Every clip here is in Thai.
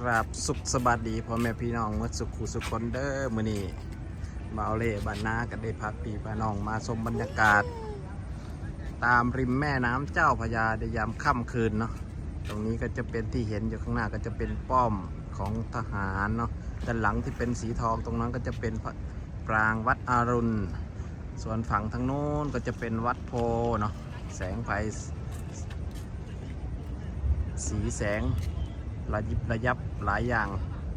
กราบสุขสบัสดีพ่อแม่พี่น้องเมื่อสุขูสุขคนเด้อมื้อนี้มาเอาเล่บ้านนาก็ได้พักปีพาน้องมาชมบรรยากาศ ตามริมแม่น้ำเจ้าพระยาในยามค่ำคืนเนาะตรงนี้ก็จะเป็นที่เห็นอยู่ข้างหน้าก็จะเป็นป้อมของทหารเนาะด้านหลังที่เป็นสีทองตรงนั้นก็จะเป็นปรางวัดอรุณ ส่วนฝั่งทางโน้นก็จะเป็นวัดโพเนาะแสงไฟสีแสง ระยิบระยับหลายอย่าง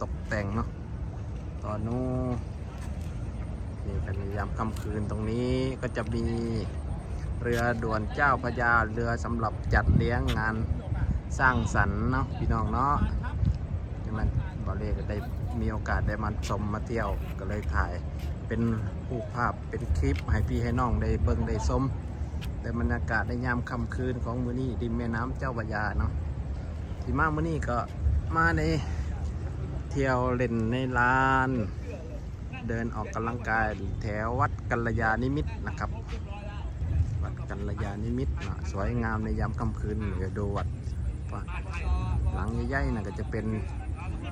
ตกแต่งเนาะตอนนู้นนี่กันในยามค่ำคืนตรงนี้ก็จะมีเรือด่วนเจ้าพระยาเรือสำหรับจัดเลี้ยงงานสร้างสรรค์เนาะพี่น้องเนาะดังนั้นบอเล่ก็ได้มีโอกาสได้มาชมมาเที่ยวก็เลยถ่ายเป็นรูปภาพเป็นคลิปให้พี่ให้น้องได้เบิ่งได้ชมแต่บรรยากาศในยามค่ำคืนของมือนี้ริมแม่น้ำเจ้าพระยาเนาะที่มาเมื่อนี้ก็ มาในเที่ยวเล่นในลาน เดินออกกำลังกายแถววัดกัลยาณิมิตรนะครับ วัดกัลยาณิมิตรนะสวยงามในยามค่ำคืนเดี๋ยวดูวัดว่าหลังใหญ่ๆนะก็จะเป็น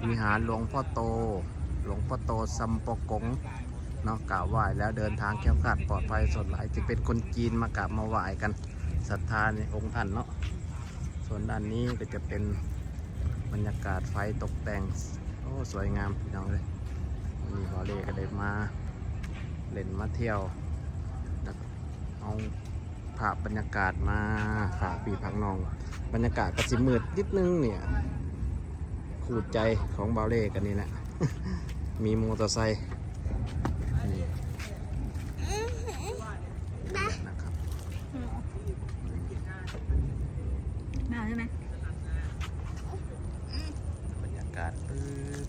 วิหารหลวงพ่อโต หลวงพ่อโตซัมปอกงเนาะกราบไหว้แล้วเดินทางแคล้วคลาดปลอดภัยสดหลายจะเป็นคนจีนมากราบมาไหว้กันศรัทธาในองค์ท่านเนาะส่วนด้านนี้ก็จะเป็น บรรยากาศไฟตกแต่ง โอ้ สวยงามพี่น้องเลยมีฮอลเล่ก็ได้มา เล่นมาเที่ยวเอาภาพบรรยากาศมาฝากปีพักน้อง บรรยากาศก็สิมืดนิดนึงเนี่ยขูดใจของบาเล่กันนี่แหละ มีมอเตอร์ไซค์นี่นะครับมาใช่ไหม กาศปื๊ดปื๊ด